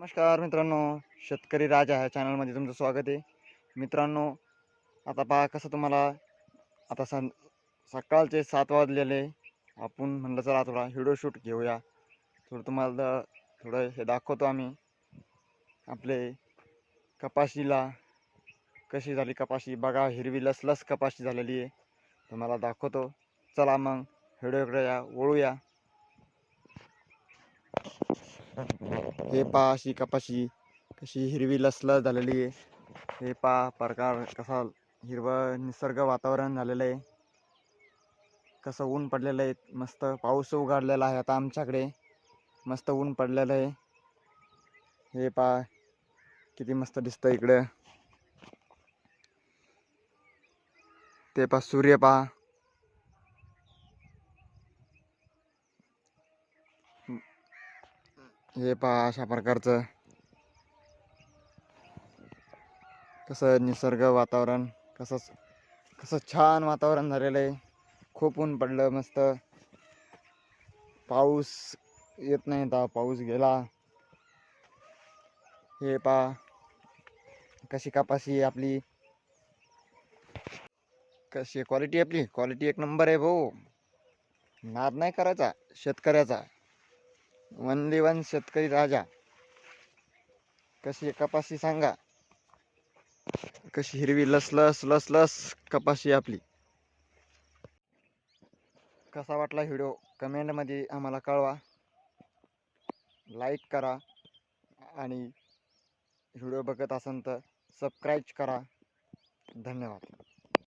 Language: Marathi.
नमस्कार मित्रांनो शेतकरी राजा ह्या चॅनलमध्ये तुमचं स्वागत आहे. मित्रांनो आता पहा कसं तुम्हाला आता सं सकाळचे सात वाजलेले आपण म्हणलं चला थोडा व्हिडिओ शूट घेऊया. थोडं तुम्हाला थोडं हे दाखवतो आम्ही. आपले कपाशीला कशी झाली कपाशी? बघा हिरवी लसलस कपाशी झालेली आहे. तुम्हाला दाखवतो. चला मग व्हिडिओकडे या ओळूया हे पहा अशी कपाशी कशी हिरवी लसलस झालेली आहे. हे पहा प्रकार कसा हिरवं निसर्ग वातावरण झालेलं आहे. कसं ऊन पडलेलं आहे. मस्त पाऊस उघडलेला आहे आता आमच्याकडे. मस्त ऊन पडलेलं आहे. हे पहा किती मस्त दिसतं इकडं. ते पहा सूर्य पहा. हे पहा अशा प्रकारचं. कसं निसर्ग वातावरण कसं कसं छान वातावरण झालेलं आहे. खूप ऊन पडलं मस्त. पाऊस येत नाही तर पाऊस गेला. हे पहा कशी कपाशी आहे आपली. कशी क्वालिटी आपली? क्वालिटी एक नंबर आहे भाऊ. नाद नाही करायचा शेतकऱ्याचा. वनली वन शेतकरी राजा. कशी आहे कपाशी सांगा. कशी हिरवी लसलस लसलस कपाशी आपली. कसा वाटला व्हिडिओ? कमेंटमध्ये आम्हाला कळवा. लाईक करा आणि व्हिडिओ बघत असाल तर सबस्क्राईब करा. धन्यवाद.